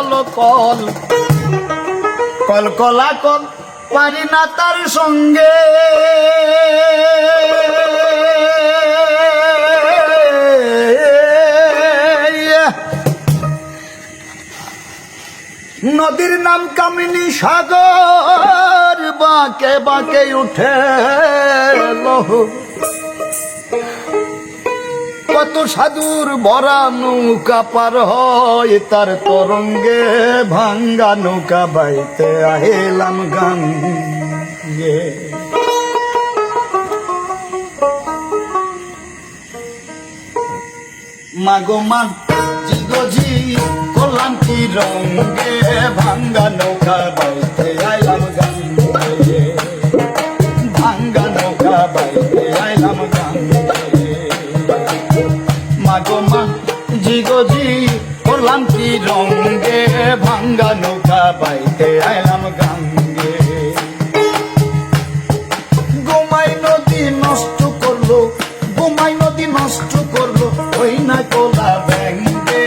Call call. কলা, call পারি না তার সঙ্গে। নদীর নাম কামিনী সাগর, বাঁকে বাঁকে উঠে লহ কত সাধুর ভরা নৌকা পার হয়, তার তরঙ্গে ভাঙ্গা নৌকা বাইতে আহিলাম গান মাগো মা, জিগোজি করলাম কি রঙ্গে ভাঙ্গা নৌকা বাইতে আইলাম ভাঙ্গা নৌকা পাইতে আইলাম গাঙ্গে। গোমাই নদী নষ্ট করল গোমাই নদী নষ্ট করল, ওই না কোলা ব্যাঙ্গে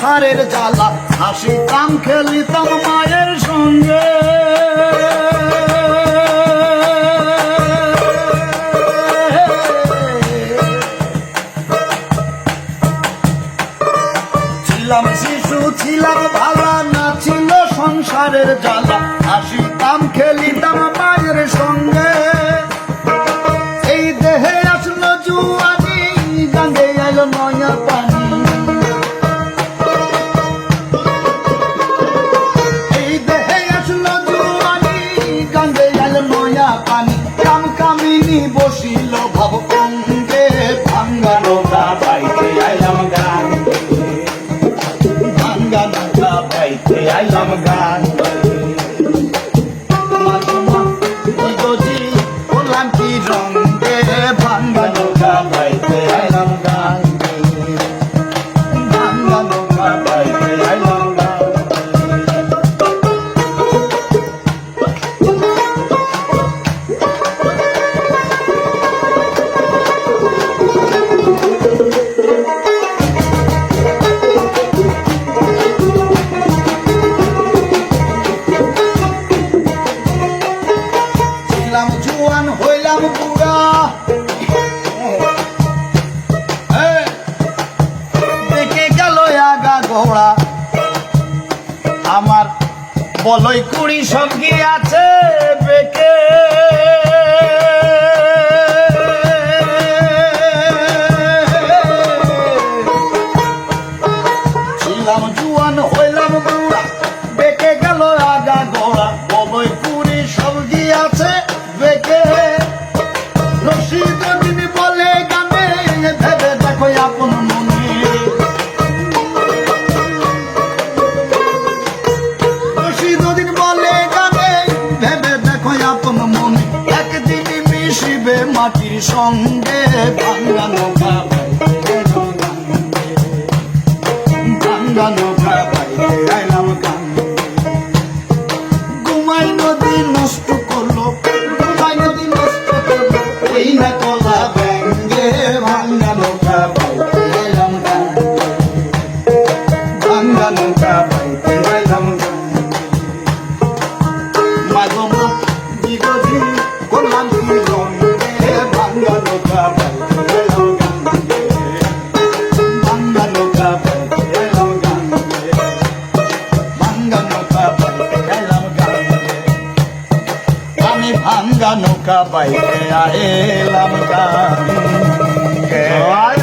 সংসারের জ্বালা হাসিতাম খেলিতাম মায়ের সঙ্গে। ছিলাম শিশু, ছিলাম ভালা, না ছিল সংসারের জ্বালা হাসিতাম খেলিতাম পানি কাম কামিনী বসিল ভাব অঙ্গে ভাঙ্গা নৌকা বাইতে আইলাম গান। ভাঙ্গা বাইতে আইলাম গান। ভাঙ্গা ঘোড়া আমার বলই কুড়ি সঙ্গী আছে বেকে। মিশিবে মাটির সঙ্গে ভাঙ্গা নৌকা ঘুমাই নদী নষ্ট করল ঘুমাই নদী নষ্ট করল, এই না ভাঙ্গা নৌকা বাইরে জয় হোক